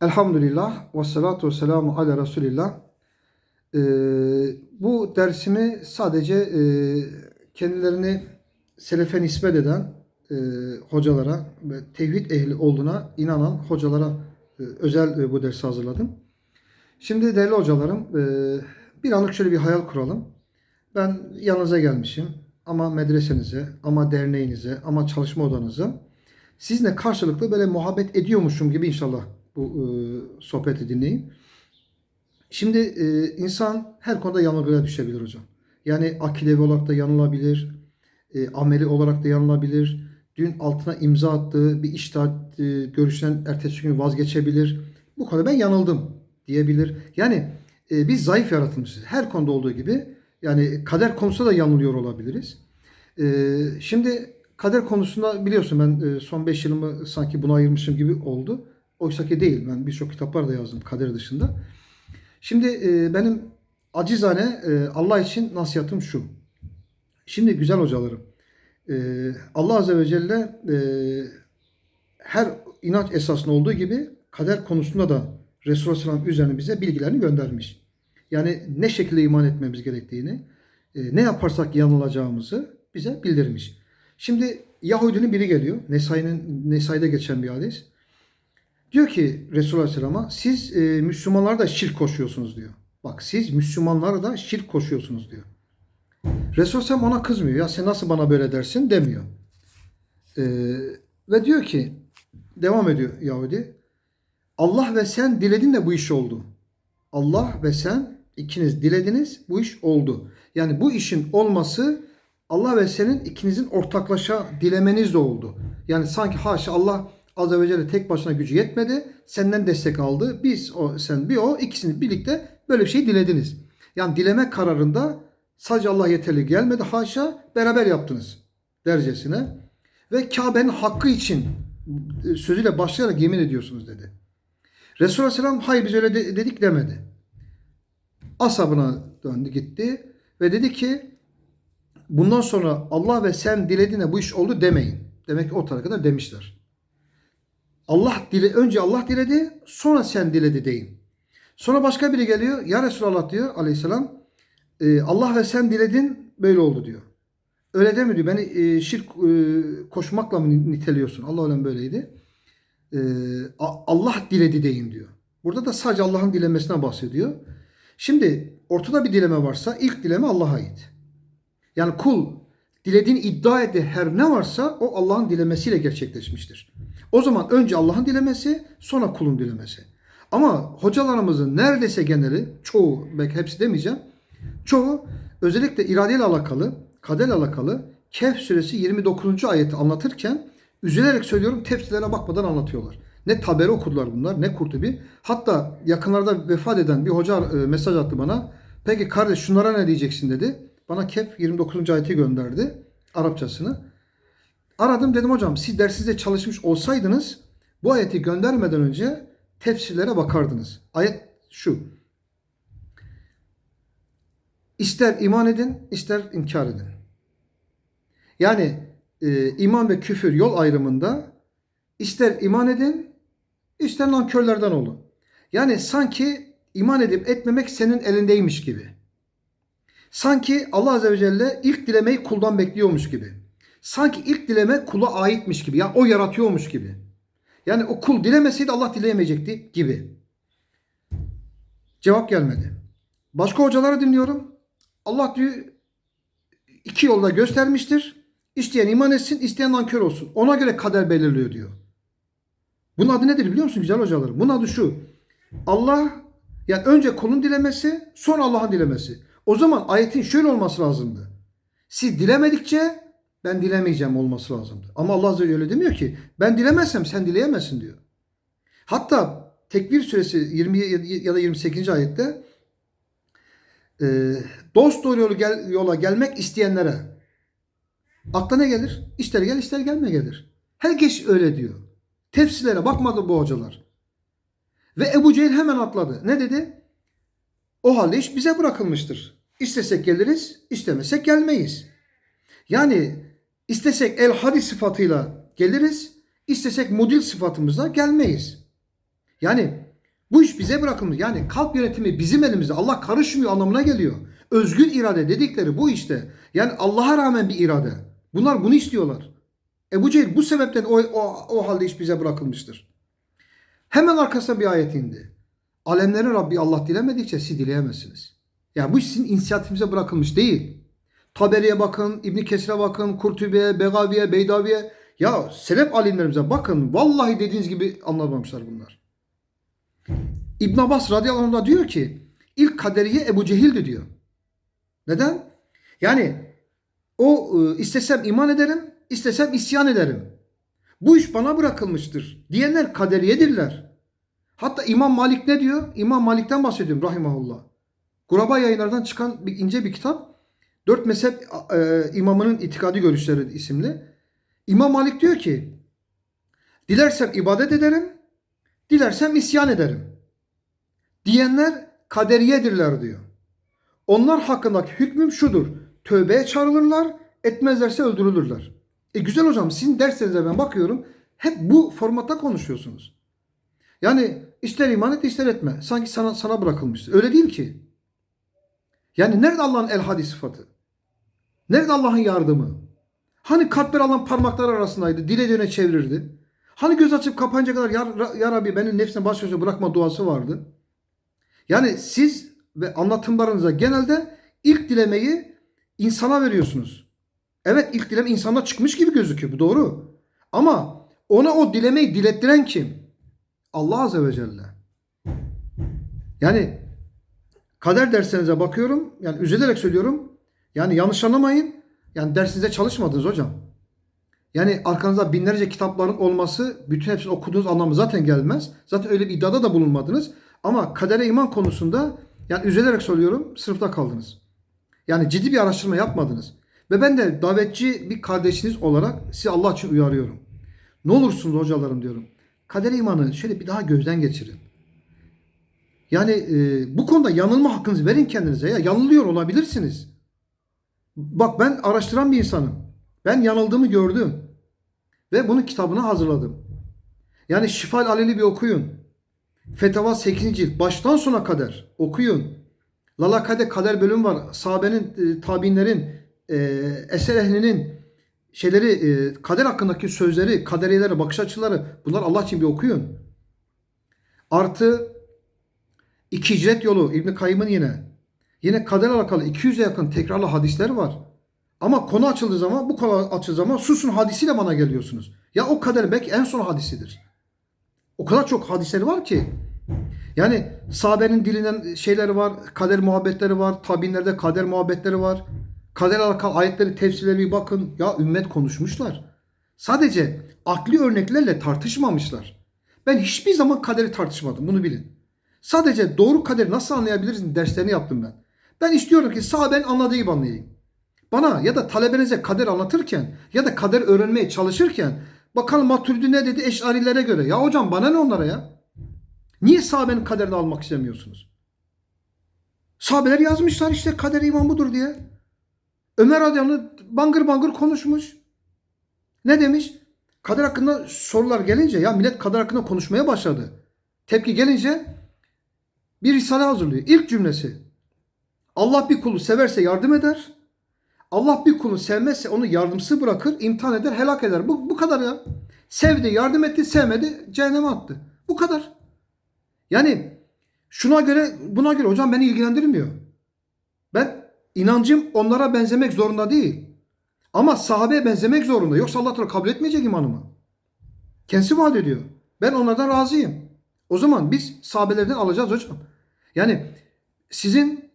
Elhamdülillah ve salatu ve selamu ala Resulillah. Ee, bu dersimi sadece e, kendilerini selefe nispet eden e, hocalara ve tevhid ehli olduğuna inanan hocalara e, özel e, bu dersi hazırladım. Şimdi değerli hocalarım e, bir anlık şöyle bir hayal kuralım. Ben yanınıza gelmişim ama medresenize, ama derneğinize, ama çalışma odanıza sizinle karşılıklı böyle muhabbet ediyormuşum gibi inşallah bu e, sohbeti dinleyin. Şimdi e, insan her konuda yanılgıya düşebilir hocam. Yani akidevi olarak da yanılabilir, e, ameli olarak da yanılabilir. Dün altına imza attığı bir iş taahhüt, e, görüşten ertesi gün vazgeçebilir. Bu konuda ben yanıldım diyebilir. Yani e, biz zayıf yaratılmışız. Her konuda olduğu gibi yani kader konusunda da yanılıyor olabiliriz. E, şimdi kader konusunda biliyorsun ben e, son 5 yılımı sanki buna ayırmışım gibi oldu. Oysa ki değil. Ben birçok kitaplar da yazdım kader dışında. Şimdi e, benim acizane e, Allah için nasihatım şu. Şimdi güzel hocalarım. e, Allah Azze ve Celle e, her inanç esasında olduğu gibi kader konusunda da Resulullah Aleyhisselam üzerine bize bilgilerini göndermiş. Yani ne şekilde iman etmemiz gerektiğini, e, ne yaparsak yanılacağımızı bize bildirmiş. Şimdi Yahudinin biri geliyor. Nesai'nin Nesai'de geçen bir hadis. Diyor ki Resulullah Aleyhisselam'a siz e, Müslümanlara da şirk koşuyorsunuz diyor. Bak siz Müslümanlara da şirk koşuyorsunuz diyor. Resulullah Aleyhisselam ona kızmıyor. Ya sen nasıl bana böyle dersin demiyor. E, ve diyor ki devam ediyor Yahudi. Allah ve sen diledin de bu iş oldu. Allah ve sen ikiniz dilediniz bu iş oldu. Yani bu işin olması Allah ve senin ikinizin ortaklaşa dilemeniz de oldu. Yani sanki haşa Allah Celle tek başına gücü yetmedi. Senden destek aldı. Biz o sen bir o ikisini birlikte böyle bir şey dilediniz. Yani dileme kararında sadece Allah yeterli gelmedi. Haşa beraber yaptınız dercesine. Ve Kabe'nin hakkı için e, sözüyle başlayarak yemin ediyorsunuz dedi. Resulullah Aleyhisselam hayır biz öyle de- dedik demedi. Asabına döndü gitti ve dedi ki bundan sonra Allah ve sen dilediğine bu iş oldu demeyin. Demek ki o tarafa demişler. Allah dile önce Allah diledi, sonra sen diledi deyin. Sonra başka biri geliyor. Ya Resulallah diyor aleyhisselam. "e, Allah ve sen diledin böyle oldu diyor. Öyle deme diyor. Beni e, şirk e, koşmakla mı niteliyorsun? Allah öyle böyleydi. E, A- Allah diledi deyin diyor. Burada da sadece Allah'ın dilemesinden bahsediyor. Şimdi ortada bir dileme varsa ilk dileme Allah'a ait. Yani kul dilediğini iddia ettiği her ne varsa o Allah'ın dilemesiyle gerçekleşmiştir. O zaman önce Allah'ın dilemesi sonra kulun dilemesi. Ama hocalarımızın neredeyse geneli çoğu belki hepsi demeyeceğim. Çoğu özellikle iradeyle alakalı, kaderle alakalı Kehf suresi 29. ayeti anlatırken üzülerek söylüyorum tefsirlere bakmadan anlatıyorlar. Ne taberi okudular bunlar ne Kurtubi. Hatta yakınlarda vefat eden bir hoca e, mesaj attı bana. Peki kardeş şunlara ne diyeceksin dedi. Bana Kehf 29. ayeti gönderdi. Arapçasını. Aradım dedim hocam siz dersinizde çalışmış olsaydınız bu ayeti göndermeden önce tefsirlere bakardınız. Ayet şu. İster iman edin, ister inkar edin. Yani e, iman ve küfür yol ayrımında ister iman edin, ister nankörlerden olun. Yani sanki iman edip etmemek senin elindeymiş gibi. Sanki Allah Azze ve Celle ilk dilemeyi kuldan bekliyormuş gibi. Sanki ilk dileme kula aitmiş gibi. Yani o yaratıyormuş gibi. Yani o kul dilemeseydi Allah dileyemeyecekti gibi. Cevap gelmedi. Başka hocaları dinliyorum. Allah diyor iki yolda göstermiştir. İsteyen iman etsin, isteyen nankör olsun. Ona göre kader belirliyor diyor. Bunun adı nedir biliyor musun güzel hocalarım? Bunun adı şu. Allah yani önce kulun dilemesi, sonra Allah'ın dilemesi. O zaman ayetin şöyle olması lazımdı. Siz dilemedikçe ben dilemeyeceğim olması lazımdı. Ama Allah Azze ve Celle demiyor ki ben dilemezsem sen dileyemezsin diyor. Hatta Tekvir suresi 20 ya da 28. ayette e, dost doğru yolu gel, yola gelmek isteyenlere akla ne gelir? İster gel ister gelme gelir. Herkes öyle diyor. Tefsirlere bakmadı bu hocalar. Ve Ebu Cehil hemen atladı. Ne dedi? O halde iş bize bırakılmıştır. İstesek geliriz, istemesek gelmeyiz. Yani istesek el hadi sıfatıyla geliriz, istesek mudil sıfatımızla gelmeyiz. Yani Bu iş bize bırakılmış. Yani kalp yönetimi bizim elimizde. Allah karışmıyor anlamına geliyor. Özgür irade dedikleri bu işte. Yani Allah'a rağmen bir irade. Bunlar bunu istiyorlar. Ebu Cehil bu sebepten o, o, o halde iş bize bırakılmıştır. Hemen arkasına bir ayet indi. Alemlerin Rabbi Allah dilemedikçe siz dileyemezsiniz. Yani bu iş sizin inisiyatifinize bırakılmış değil. Taberi'ye bakın, İbn Kesir'e bakın, Kurtubi'ye, Begavi'ye, Beydavi'ye. Ya selef alimlerimize bakın. Vallahi dediğiniz gibi anlamamışlar bunlar. İbn Abbas radıyallahu anh da diyor ki ilk kaderiye Ebu Cehil'di diyor. Neden? Yani o e, istesem iman ederim, istesem isyan ederim. Bu iş bana bırakılmıştır. Diyenler kaderiyedirler. Hatta İmam Malik ne diyor? İmam Malik'ten bahsediyorum rahimahullah. Kuraba yayınlardan çıkan bir ince bir kitap. Dört mezhep e, imamının itikadi görüşleri isimli. İmam Malik diyor ki dilersem ibadet ederim, dilersem isyan ederim. Diyenler kaderiyedirler diyor. Onlar hakkındaki hükmüm şudur. Tövbeye çağrılırlar, etmezlerse öldürülürler. E güzel hocam sizin derslerinize ben bakıyorum. Hep bu formatta konuşuyorsunuz. Yani ister iman et ister etme. Sanki sana sana bırakılmıştır. Öyle değil ki. Yani nerede Allah'ın el hadi sıfatı? Nerede Allah'ın yardımı? Hani kalpler alan parmaklar arasındaydı. Dile döne çevirirdi. Hani göz açıp kapanınca kadar ya, Rabbi benim nefsine baş başa bırakma duası vardı. Yani siz ve anlatımlarınıza genelde ilk dilemeyi insana veriyorsunuz. Evet ilk dileme insanda çıkmış gibi gözüküyor. Bu doğru. Ama ona o dilemeyi dilettiren kim? Allah Azze ve Celle. Yani kader derslerinize bakıyorum. Yani üzülerek söylüyorum. Yani yanlış anlamayın. Yani dersinize çalışmadınız hocam. Yani arkanızda binlerce kitapların olması bütün hepsini okuduğunuz anlamı zaten gelmez. Zaten öyle bir iddiada da bulunmadınız. Ama kadere iman konusunda yani üzülerek söylüyorum sınıfta kaldınız. Yani ciddi bir araştırma yapmadınız. Ve ben de davetçi bir kardeşiniz olarak sizi Allah için uyarıyorum. Ne olursunuz hocalarım diyorum. Kader imanı şöyle bir daha gözden geçirin. Yani e, bu konuda yanılma hakkınızı verin kendinize. Ya yanılıyor olabilirsiniz. Bak ben araştıran bir insanım. Ben yanıldığımı gördüm. Ve bunun kitabını hazırladım. Yani Şifal Aleli bir okuyun. Fetava 8. cilt. Baştan sona kadar okuyun. Lalakade kader bölüm var. Sahabenin, e, tabinlerin, e, eser ehlinin şeyleri, e, kader hakkındaki sözleri, kaderiyeleri, bakış açıları bunlar Allah için bir okuyun. Artı iki hicret yolu İbn Kayyım'ın yine. Yine kader alakalı 200'e yakın tekrarlı hadisler var. Ama konu açıldığı zaman bu konu açıldığı zaman susun hadisiyle bana geliyorsunuz. Ya o kader belki en son hadisidir. O kadar çok hadisleri var ki. Yani sahabenin dilinden şeyleri var, kader muhabbetleri var, tabinlerde kader muhabbetleri var. Kader alakalı ayetleri, tefsirleri bir bakın. Ya ümmet konuşmuşlar. Sadece akli örneklerle tartışmamışlar. Ben hiçbir zaman kaderi tartışmadım. Bunu bilin. Sadece doğru kaderi nasıl anlayabiliriz derslerini yaptım ben. Ben istiyorum ki sahabenin anladığı gibi anlayayım. Bana ya da talebenize kader anlatırken ya da kader öğrenmeye çalışırken bakalım Maturidi ne dedi eşarilere göre. Ya hocam bana ne onlara ya? Niye sahabenin kaderini almak istemiyorsunuz? Sahabeler yazmışlar işte kader iman budur diye. Ömer radıyallahu bangır bangır konuşmuş. Ne demiş? Kader hakkında sorular gelince ya millet kader hakkında konuşmaya başladı. Tepki gelince bir risale hazırlıyor. İlk cümlesi Allah bir kulu severse yardım eder. Allah bir kulu sevmezse onu yardımsız bırakır, imtihan eder, helak eder. Bu, bu kadar ya. Sevdi, yardım etti, sevmedi, cehenneme attı. Bu kadar. Yani şuna göre, buna göre hocam beni ilgilendirmiyor. Ben inancım onlara benzemek zorunda değil. Ama sahabeye benzemek zorunda. Yoksa Allah kabul etmeyecek imanımı. Kendisi vaat ediyor. Ben onlardan razıyım. O zaman biz sahabelerden alacağız hocam. Yani sizin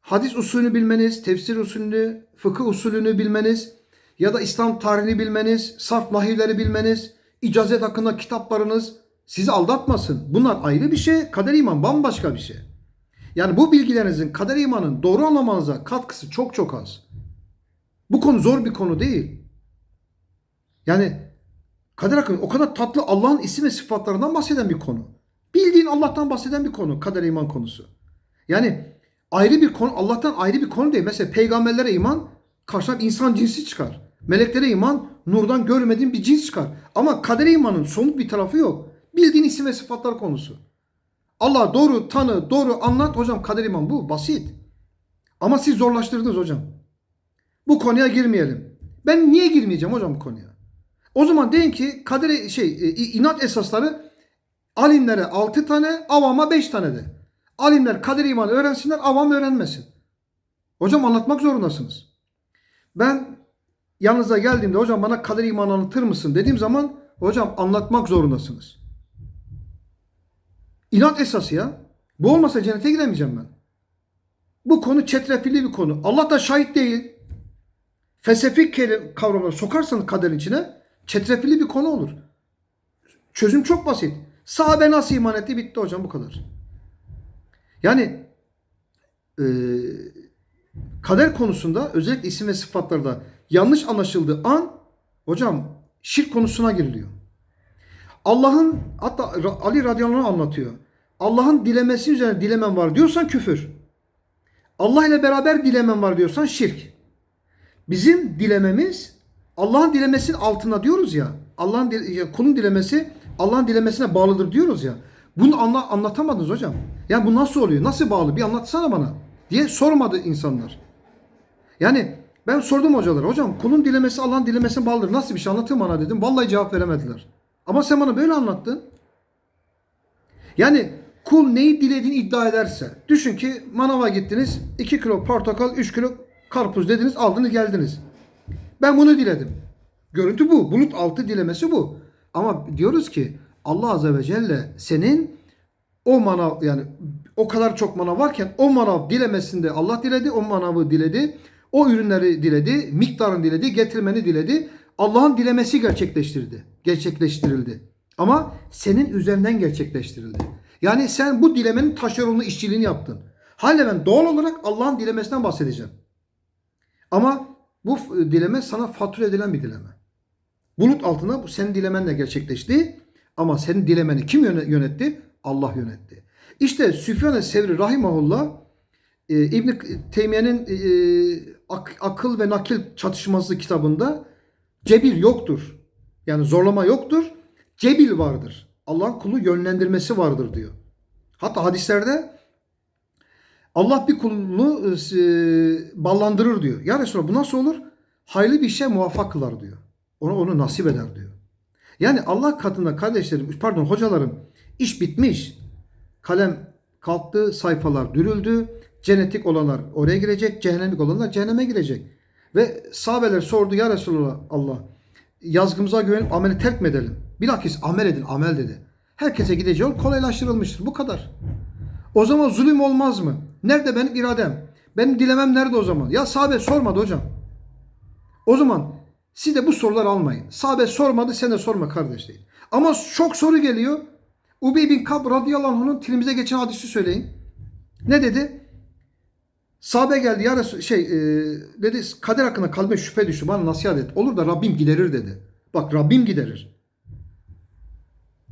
hadis usulünü bilmeniz, tefsir usulünü, fıkıh usulünü bilmeniz ya da İslam tarihini bilmeniz, sarf vahiyleri bilmeniz, icazet hakkında kitaplarınız sizi aldatmasın. Bunlar ayrı bir şey, kader iman bambaşka bir şey. Yani bu bilgilerinizin kader imanın doğru anlamanıza katkısı çok çok az. Bu konu zor bir konu değil. Yani kader hakkında o kadar tatlı Allah'ın isim ve sıfatlarından bahseden bir konu. Bildiğin Allah'tan bahseden bir konu kader iman konusu. Yani ayrı bir konu Allah'tan ayrı bir konu değil. Mesela peygamberlere iman karşına insan cinsi çıkar. Meleklere iman nurdan görmediğin bir cins çıkar. Ama kader imanın somut bir tarafı yok. Bildiğin isim ve sıfatlar konusu. Allah doğru tanı, doğru anlat. Hocam kader iman bu. Basit. Ama siz zorlaştırdınız hocam. Bu konuya girmeyelim. Ben niye girmeyeceğim hocam bu konuya? O zaman deyin ki kader şey e, inat esasları alimlere 6 tane, avama 5 tane de. Alimler kader imanı öğrensinler, avam öğrenmesin. Hocam anlatmak zorundasınız. Ben yanınıza geldiğimde hocam bana kader imanı anlatır mısın dediğim zaman hocam anlatmak zorundasınız. İnat esası ya. Bu olmasa cennete gidemeyeceğim ben. Bu konu çetrefilli bir konu. Allah da şahit değil. Felsefik kavramları sokarsanız kaderin içine çetrefilli bir konu olur. Çözüm çok basit. Sahabe nasıl iman etti bitti hocam bu kadar. Yani e, kader konusunda özellikle isim ve sıfatlarda yanlış anlaşıldığı an hocam şirk konusuna giriliyor. Allah'ın hatta Ali radıyallahu anlatıyor. Allah'ın dilemesi üzerine dilemen var diyorsan küfür. Allah ile beraber dilemen var diyorsan şirk. Bizim dilememiz Allah'ın dilemesinin altına diyoruz ya. Allah'ın kulun dilemesi Allah'ın dilemesine bağlıdır diyoruz ya. Bunu anla, anlatamadınız hocam. Yani bu nasıl oluyor? Nasıl bağlı? Bir anlatsana bana diye sormadı insanlar. Yani ben sordum hocalara. Hocam kulun dilemesi Allah'ın dilemesine bağlıdır. Nasıl bir şey anlatın bana dedim. Vallahi cevap veremediler. Ama sen bana böyle anlattın. Yani kul neyi dilediğini iddia ederse. Düşün ki manava gittiniz. 2 kilo portakal, 3 kilo karpuz dediniz. Aldınız geldiniz. Ben bunu diledim. Görüntü bu. Bulut altı dilemesi bu. Ama diyoruz ki Allah Azze ve Celle senin o manav yani o kadar çok manav varken o manav dilemesinde Allah diledi. O manavı diledi. O ürünleri diledi. Miktarını diledi. Getirmeni diledi. Allah'ın dilemesi gerçekleştirdi. Gerçekleştirildi. Ama senin üzerinden gerçekleştirildi. Yani sen bu dilemenin taşeronlu işçiliğini yaptın. Hala ben doğal olarak Allah'ın dilemesinden bahsedeceğim. Ama bu dileme sana fatura edilen bir dileme. Bulut altına bu senin dilemenle gerçekleşti. Ama senin dilemeni kim yöne- yönetti? Allah yönetti. İşte Süfyan Sevri Rahimahullah e, İbn Teymiye'nin e, ak- akıl ve nakil çatışması kitabında cebil yoktur. Yani zorlama yoktur. Cebil vardır. Allah'ın kulu yönlendirmesi vardır diyor. Hatta hadislerde Allah bir kulunu e, ballandırır diyor. Ya Resulallah bu nasıl olur? Hayırlı bir işe muvaffak kılar diyor. Onu onu nasip eder diyor. Yani Allah katında kardeşlerim, pardon hocalarım iş bitmiş. Kalem kalktı, sayfalar dürüldü. Cennetik olanlar oraya girecek, cehennemlik olanlar cehenneme girecek. Ve sahabeler sordu ya Resulallah Allah yazgımıza güvenip ameli terk mi edelim? Bilakis amel edin, amel dedi. Herkese gideceği yol kolaylaştırılmıştır. Bu kadar. O zaman zulüm olmaz mı? Nerede benim iradem? Benim dilemem nerede o zaman? Ya sahabe sormadı hocam. O zaman siz de bu soruları almayın. Sahabe sormadı sen de sorma kardeş değil. Ama çok soru geliyor. Ubey bin Kab radıyallahu anh'ın dilimize geçen hadisi söyleyin. Ne dedi? Sahabe geldi ya Resul, şey e, dedi kader hakkında kalbime şüphe düştü bana nasihat et. Olur da Rabbim giderir dedi. Bak Rabbim giderir.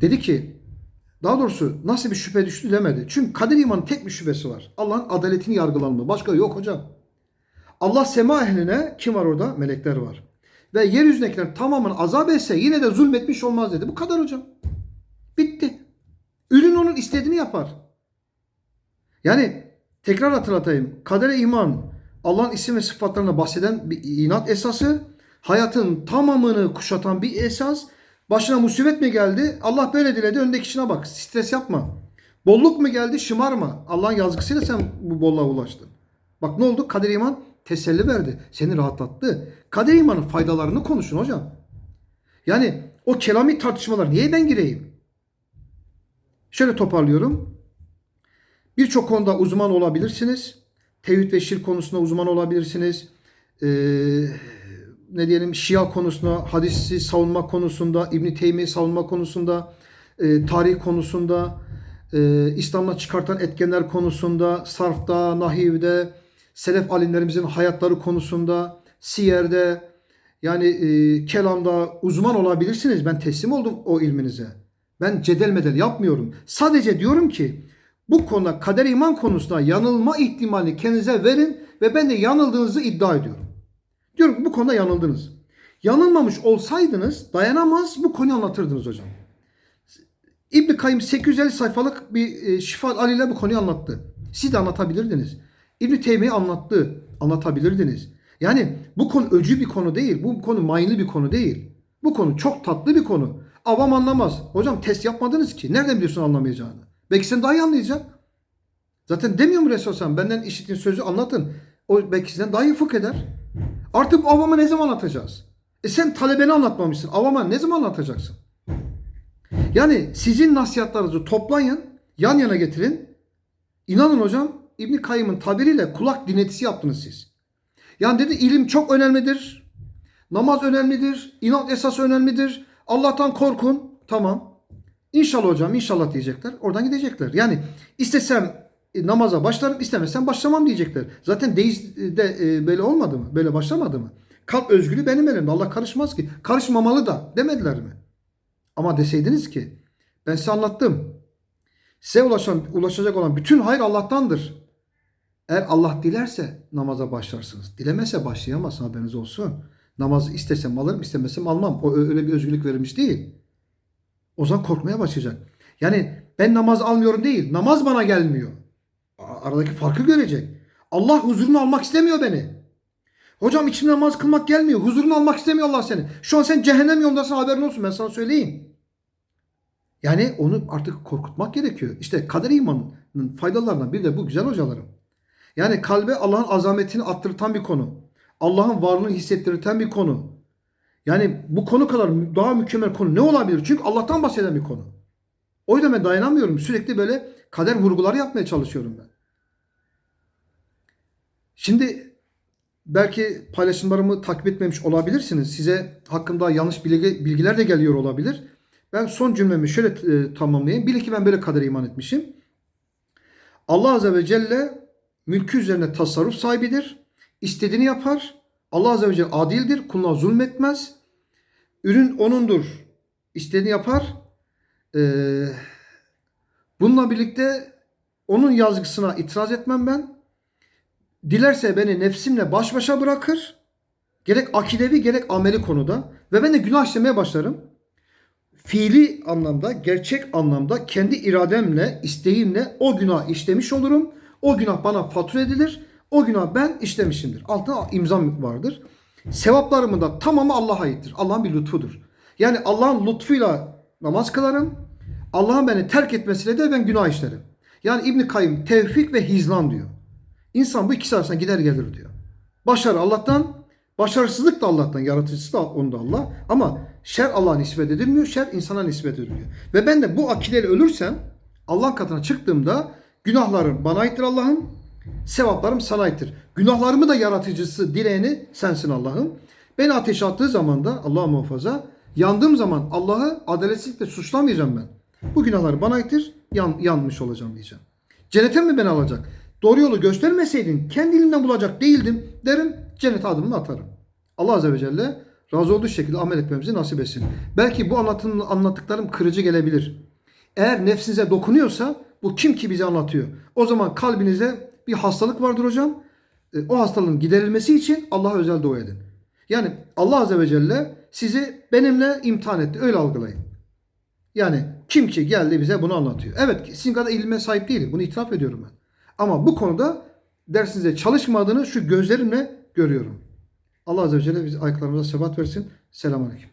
Dedi ki daha doğrusu nasıl bir şüphe düştü demedi. Çünkü kader imanın tek bir şüphesi var. Allah'ın adaletini yargılanma. Başka yok hocam. Allah sema ehline kim var orada? Melekler var. Ve yeryüzündekilerin tamamını azap etse yine de zulmetmiş olmaz dedi. Bu kadar hocam. Bitti. Ürün onun istediğini yapar. Yani tekrar hatırlatayım. Kadere iman Allah'ın isim ve sıfatlarına bahseden bir inat esası. Hayatın tamamını kuşatan bir esas. Başına musibet mi geldi? Allah böyle diledi. Öndeki işine bak. Stres yapma. Bolluk mu geldi? Şımarma. Allah'ın yazgısıyla sen bu bolluğa ulaştın. Bak ne oldu? Kader iman teselli verdi. Seni rahatlattı. Kader imanın faydalarını konuşun hocam. Yani o kelami tartışmalar niye ben gireyim? Şöyle toparlıyorum. Birçok konuda uzman olabilirsiniz. Tevhid ve şirk konusunda uzman olabilirsiniz. Ee, ne diyelim Şia konusunda, hadisi savunma konusunda, İbn Teymiye savunma konusunda, e, tarih konusunda, e, İslam'la çıkartan etkenler konusunda, sarfta, nahivde, selef alimlerimizin hayatları konusunda, siyerde, yani e, kelamda uzman olabilirsiniz. Ben teslim oldum o ilminize. Ben cedel medel yapmıyorum. Sadece diyorum ki bu konuda kader iman konusunda yanılma ihtimalini kendinize verin ve ben de yanıldığınızı iddia ediyorum. Diyorum ki bu konuda yanıldınız. Yanılmamış olsaydınız dayanamaz bu konuyu anlatırdınız hocam. İbn Kayyım 850 sayfalık bir e, şifa Ali ile bu konuyu anlattı. Siz de anlatabilirdiniz. İbn Teymiye anlattı. Anlatabilirdiniz. Yani bu konu öcü bir konu değil. Bu konu mayınlı bir konu değil. Bu konu çok tatlı bir konu. Avam anlamaz. Hocam test yapmadınız ki. Nereden biliyorsun anlamayacağını? Belki sen daha iyi anlayacak. Zaten demiyor mu Resul Sen benden işitin sözü anlatın. O belki sizden daha iyi fıkh eder. Artık bu avama ne zaman anlatacağız? E sen talebeni anlatmamışsın. Avama ne zaman anlatacaksın? Yani sizin nasihatlarınızı toplayın, yan yana getirin. İnanın hocam İbn Kayyım'ın tabiriyle kulak dinletisi yaptınız siz. Yani dedi ilim çok önemlidir. Namaz önemlidir. inat esas önemlidir. Allah'tan korkun. Tamam. İnşallah hocam inşallah diyecekler. Oradan gidecekler. Yani istesem e, namaza başlarım istemezsem başlamam diyecekler. Zaten deizde e, böyle olmadı mı? Böyle başlamadı mı? Kalp özgürlüğü benim elimde. Allah karışmaz ki. Karışmamalı da demediler mi? Ama deseydiniz ki ben size anlattım. Size ulaşan, ulaşacak olan bütün hayır Allah'tandır. Eğer Allah dilerse namaza başlarsınız. Dilemese başlayamazsın haberiniz olsun. Namazı istesem alırım istemesem almam. O öyle bir özgürlük verilmiş değil. O zaman korkmaya başlayacak. Yani ben namaz almıyorum değil. Namaz bana gelmiyor. Aradaki farkı görecek. Allah huzurunu almak istemiyor beni. Hocam içimde namaz kılmak gelmiyor. Huzurunu almak istemiyor Allah seni. Şu an sen cehennem yolundasın haberin olsun ben sana söyleyeyim. Yani onu artık korkutmak gerekiyor. İşte kader imanının faydalarından biri de bu güzel hocalarım. Yani kalbe Allah'ın azametini attırtan bir konu. Allah'ın varlığını hissettiren bir konu. Yani bu konu kadar daha mükemmel konu ne olabilir? Çünkü Allah'tan bahseden bir konu. O yüzden ben dayanamıyorum. Sürekli böyle kader vurguları yapmaya çalışıyorum ben. Şimdi belki paylaşımlarımı takip etmemiş olabilirsiniz. Size hakkında yanlış bilgi, bilgiler de geliyor olabilir. Ben son cümlemi şöyle e, tamamlayayım. Bil ki ben böyle kadere iman etmişim. Allah Azze ve Celle mülkü üzerine tasarruf sahibidir. İstediğini yapar. Allah Azze ve Celle adildir. Kuluna zulmetmez. Ürün O'nundur. İstediğini yapar. Ee, bununla birlikte O'nun yazgısına itiraz etmem ben. Dilerse beni nefsimle baş başa bırakır. Gerek akidevi gerek ameli konuda. Ve ben de günah işlemeye başlarım. Fiili anlamda, gerçek anlamda kendi irademle, isteğimle o günah işlemiş olurum. O günah bana fatura edilir. O günah ben işlemişimdir. Altına imzam vardır. Sevaplarımın da tamamı Allah'a aittir. Allah'ın bir lütfudur. Yani Allah'ın lütfuyla namaz kılarım. Allah'ın beni terk etmesiyle de ben günah işlerim. Yani İbn Kayyım tevfik ve hizlan diyor. İnsan bu ikisi arasında gider gelir diyor. Başarı Allah'tan, başarısızlık da Allah'tan, yaratıcısı da onda Allah. Ama şer Allah'a nispet edilmiyor, şer insana nispet ediliyor. Ve ben de bu akideyle ölürsem Allah katına çıktığımda günahlarım bana aittir Allah'ım, sevaplarım sana aittir. Günahlarımı da yaratıcısı, dileyeni sensin Allah'ım. Beni ateşe attığı zaman da Allah muhafaza yandığım zaman Allah'ı adaletsizlikle suçlamayacağım ben. Bu günahlar bana aittir, yan, yanmış olacağım diyeceğim. Cennete mi beni alacak? Doğru yolu göstermeseydin kendi elimden bulacak değildim derim. Cennete adımımı atarım. Allah Azze ve Celle razı olduğu şekilde amel etmemizi nasip etsin. Belki bu anlatın, anlattıklarım kırıcı gelebilir. Eğer nefsinize dokunuyorsa bu kim ki bize anlatıyor? O zaman kalbinize bir hastalık vardır hocam. E, O hastalığın giderilmesi için Allah'a özel dua edin. Yani Allah Azze ve Celle sizi benimle imtihan etti. Öyle algılayın. Yani kim ki geldi bize bunu anlatıyor. Evet sizin kadar ilme sahip değilim. Bunu itiraf ediyorum ben. Ama bu konuda dersinize çalışmadığını şu gözlerimle görüyorum. Allah Azze ve Celle bizi ayaklarımıza sebat versin. Selamun Aleyküm.